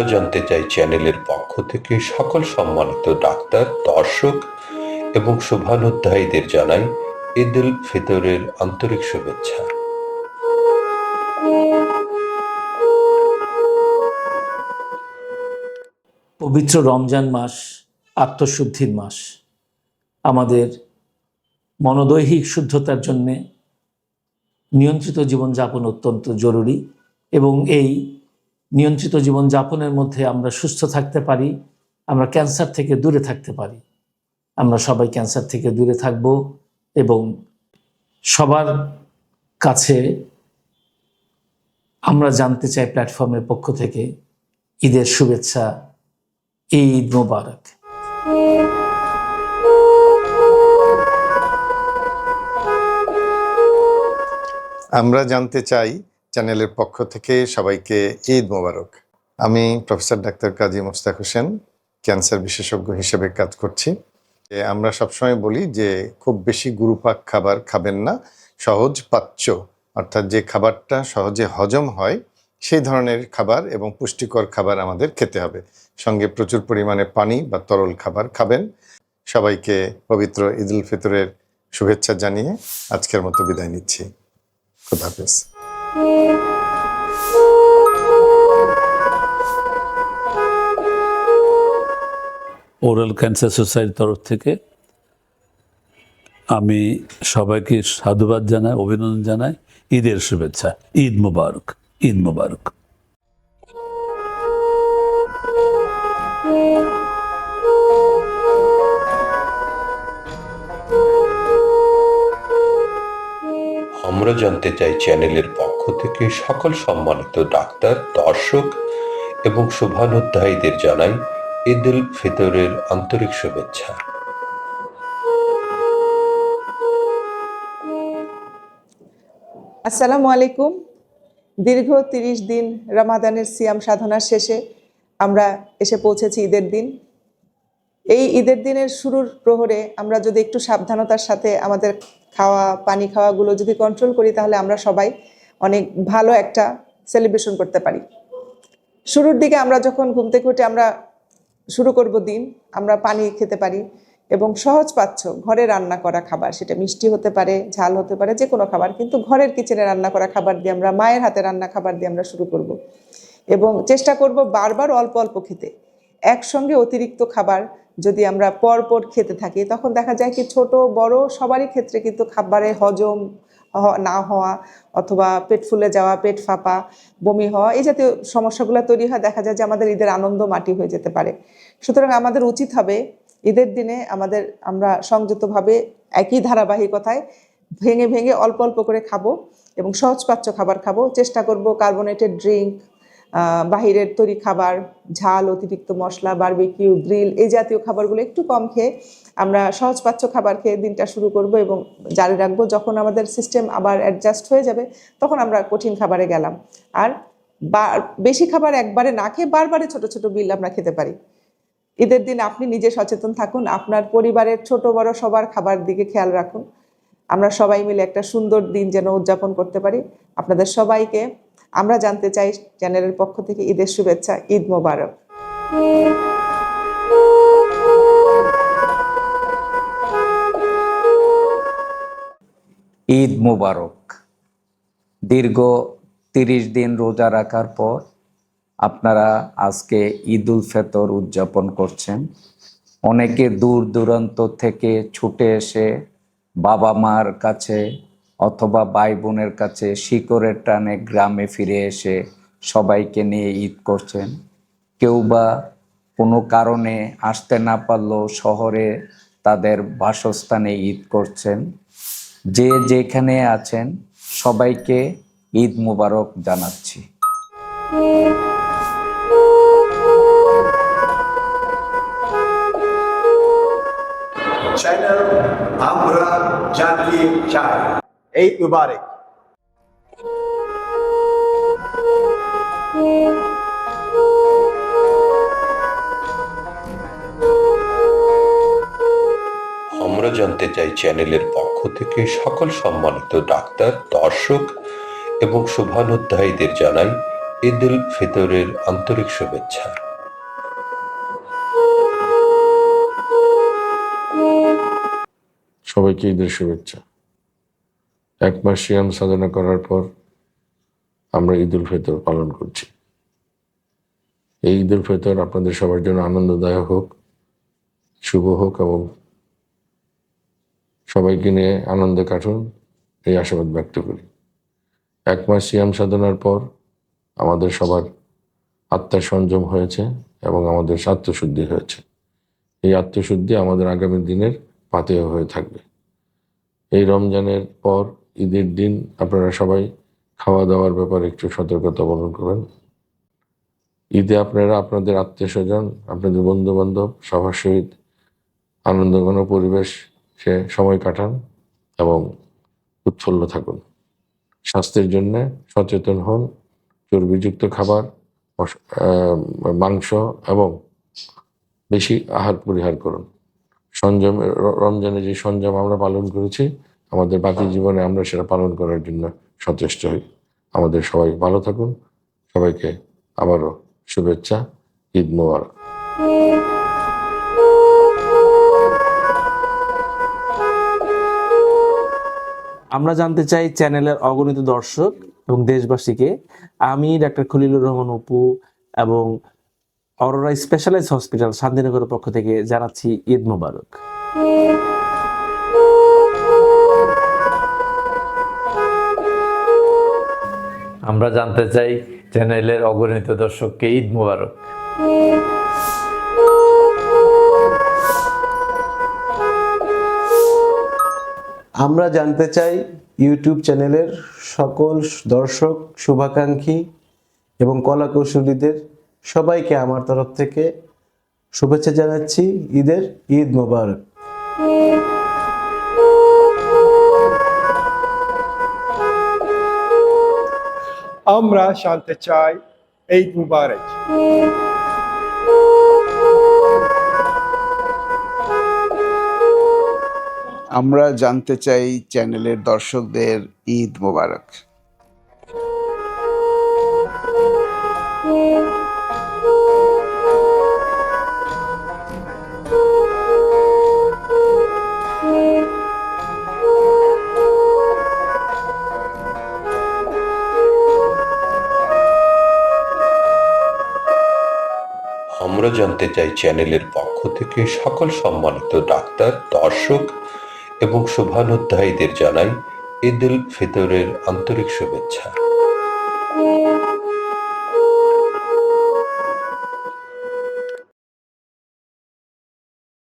আমরা জানতে চাই চ্যানেলের পক্ষ থেকে সকল সম্মানিত ডাক্তার, দর্শক এবং শুভানুধ্যায়ীদের জানাই ঈদ উল ফিতরের আন্তরিক শুভেচ্ছা। পবিত্র রমজান মাস আত্মশুদ্ধির মাস। আমাদের মনোদৈহিক শুদ্ধতার জন্যে নিয়ন্ত্রিত জীবনযাপন অত্যন্ত জরুরি এবং এই নিয়ন্ত্রিত জীবনযাপনের মধ্যে আমরা সুস্থ থাকতে পারি, আমরা ক্যান্সার থেকে দূরে থাকতে পারি। আমরা সবাই ক্যান্সার থেকে দূরে থাকব এবং সবার কাছে আমরা জানতে চাই প্ল্যাটফর্মের পক্ষ থেকে, ঈদের শুভেচ্ছা, ঈদ মোবারক। আমরা জানতে চাই চ্যানেলের পক্ষ থেকে সবাইকে ঈদ মোবারক। আমি professor doctor Kazi Mostak Hossain, cancer বিশেষজ্ঞ হিসেবে কাজ করছি। আমরা সবসময় বলি যে, খুব বেশি গুরুপাক খাবার খাবেন না, সহজ পাচ্য। অর্থাৎ যে খাবারটা সহজে হজম হয়, সেই ধরনের খাবার এবং পুষ্টিকর খাবার আমাদের খেতে হবে। সঙ্গে প্রচুর পরিমাণে পানি বা তরল খাবার খাবেন। সবাইকে পবিত্র ঈদ উল ফিতরের শুভেচ্ছা জানিয়ে আজকের মতো বিদায় নিচ্ছি। হাফেজ। ওরাল ক্যান্সার সোসাইটির তরফ থেকে আমি সবাইকে সাধুবাদ জানাই, অভিনন্দন জানাই। ঈদের শুভেচ্ছা। ঈদ মোবারক, ঈদ মুবারক। আমরা জানতে চাই চ্যানেলের পক্ষ থেকে সকল সম্মানিত ডাক্তার, দর্শক এবং শুভানুধ্যায়ীদের জানাই ঈদ উল ফিতরের আন্তরিক শুভেচ্ছা। আসসালামু আলাইকুম। দীর্ঘ তিরিশ দিন রমাদানের সিয়াম সাধনার শেষে আমরা এসে পৌঁছেছি ঈদের দিন। এই ঈদের দিনের শুরুর প্রহরে আমরা যদি একটু সাবধানতার সাথে আমাদের খাওয়া, পানি খাওয়াগুলো যদি কন্ট্রোল করি, তাহলে আমরা সবাই অনেক ভালো একটা সেলিব্রেশন করতে পারি। শুরুর দিকে আমরা যখন ঘুম থেকে আমরা শুরু করব দিন, আমরা পানি খেতে পারি এবং সহজ পাচ্ছ ঘরে রান্না করা খাবার। সেটা মিষ্টি হতে পারে, ঝাল হতে পারে যে কোনো খাবার। কিন্তু ঘরের কিচেনে রান্না করা খাবার দিয়ে আমরা, মায়ের হাতে রান্না খাবার দিয়ে আমরা শুরু করব। এবং চেষ্টা করব বারবার অল্প অল্প খেতে। একসঙ্গে অতিরিক্ত খাবার যদি আমরা পর পর খেতে থাকি, তখন দেখা যায় কি ছোট, বড় সবারই ক্ষেত্রে কিন্তু খাবারে হজম না হওয়া অথবা পেট ফুলে যাওয়া, পেট ফাঁপা, বমি হওয়া, এই জাতীয় সমস্যাগুলো তৈরি হয়। দেখা যায় যে আমাদের ঈদের আনন্দ মাটি হয়ে যেতে পারে। সুতরাং আমাদের উচিত হবে ঈদের দিনে আমাদের, আমরা সংযতভাবে একই ধারাবাহিকতায় ভেঙে ভেঙে অল্প অল্প করে খাব এবং সহজপাচ্য খাবার খাব। চেষ্টা করব কার্বোনেটেড ড্রিঙ্ক বাহিরের তৈরি খাবার, ঝাল, অতিরিক্ত মশলা, বারবিকিউ, গ্রিল, এই জাতীয় খাবারগুলো একটু কম খেয়ে আমরা সহজপাচ্য খাবার খেয়ে দিনটা শুরু করব এবং জারি রাখব। যখন আমাদের সিস্টেম আবার অ্যাডজাস্ট হয়ে যাবে, তখন আমরা কঠিন খাবারে গেলাম। আর বেশি খাবার একবারে না খেয়ে বারবারে ছোট ছোট বিল আমরা খেতে পারি। ঈদের দিন আপনি নিজে সচেতন থাকুন, আপনার পরিবারের ছোট বড় সবার খাবার দিকে খেয়াল রাখুন। আমরা সবাই মিলে একটা সুন্দর দিন যেন উদযাপন করতে পারি। আপনাদের সবাইকে আমরা জানতে চাই চ্যানেলের পক্ষ থেকে ঈদের শুভেচ্ছা, ঈদ মোবারক। ঈদ মোবারক। দীর্ঘ তিরিশ দিন রোজা রাখার পর আপনারা আজকে ঈদ উল ফেতর উদযাপন করছেন। অনেকে দূর দূরান্ত থেকে ছুটে এসে বাবা মার কাছে অথবা ভাই বোনের কাছে শিকড়ের টানে গ্রামে ফিরে এসে সবাইকে নিয়ে ঈদ করছেন। কেউ বা কোনো কারণে আসতে না পারলেও শহরে তাদের বাসস্থানে ঈদ করছেন। যে যেখানে আছেন সবাইকে ঈদ মুবারক জানাচ্ছি। চ্যানেল আমরা জানতে চাই এই মুবারক। আমরা জানতে চাই চ্যানেলের পক্ষ থেকে সকল সম্মানিত ডাক্তার, দর্শক এবং শুভানুধ্যায়ীদের জানাই ঈদ উল ফিতরের আন্তরিক শুভেচ্ছা। সবাইকে ঈদের শুভেচ্ছা। এক মাস সিয়াম সাধনা করার পর আমরা ঈদ উল ফিতর পালন করছি। এই ঈদ উল ফিতর আপনাদের সবার জন্য আনন্দদায়ক হোক, শুভ হোক এবং সবাইকে নিয়ে আনন্দে কাটুন, এই আশাবাদ ব্যক্ত করি। এক মাস সিয়াম সাধনার পর আমাদের সবার আত্মার সংযম হয়েছে এবং আমাদের আত্মশুদ্ধি হয়েছে। এই আত্মশুদ্ধি আমাদের আগামী দিনের পাতেয় হয়ে থাকবে। এই রমজানের পর ঈদের দিন আপনারা সবাই খাওয়া দাওয়ার ব্যাপারে একটু সতর্কতা অবলম্বন করবেন। ঈদে আপনারা আপনাদের আত্মীয় স্বজন, আপনাদের বন্ধু বান্ধব সবার সহিত আনন্দঘন পরিবেশ সে সময় কাটান এবং উৎফুল্ল থাকুন। স্বাস্থ্যের জন্য সচেতন হন, চর্বিযুক্ত খাবার মাংস এবং বেশি আহার পরিহার করুন। সংযম রমজানে যে সংযম আমরা পালন করেছি, আমাদের বাকি জীবনে আমরা সেটা পালন করার জন্য সচেষ্ট হই। আমাদের সবাই ভালো থাকুন। সবাইকে আবারও শুভেচ্ছা, ঈদ মোবারক। আমরা জানতে চাই চ্যানেলের অগণিত দর্শক এবং দেশবাসীকে। আমি ডাক্তার খলিলুর রহমান অপু এবং অরোরা স্পেশালাইজ হসপিটাল শান্তিনগরের পক্ষ থেকে জানাচ্ছি ঈদ মোবারক। আমরা জানতে চাই চ্যানেলের অগণিত দর্শককে ঈদ মোবারক। আমরা জানতে চাই ইউটিউব চ্যানেলের সকল দর্শক, শুভাকাঙ্ক্ষী এবং কলাকৌশলীদের সবাইকে আমার তরফ থেকে শুভেচ্ছা জানাচ্ছি। ঈদের ঈদ মোবারক। আমরা জানতে চাই ঈদ মুবারক। আমরা জানতে চাই চ্যানেলের দর্শকদের ঈদ মোবারক। আমরা জানতে চাই চ্যানেলের পক্ষ থেকে সকল সম্মানিত ডাক্তার, দর্শক এবং শোভানুধ্যায়ীদের জানাই ঈদ উল ফিতরের আন্তরিক শুভেচ্ছা।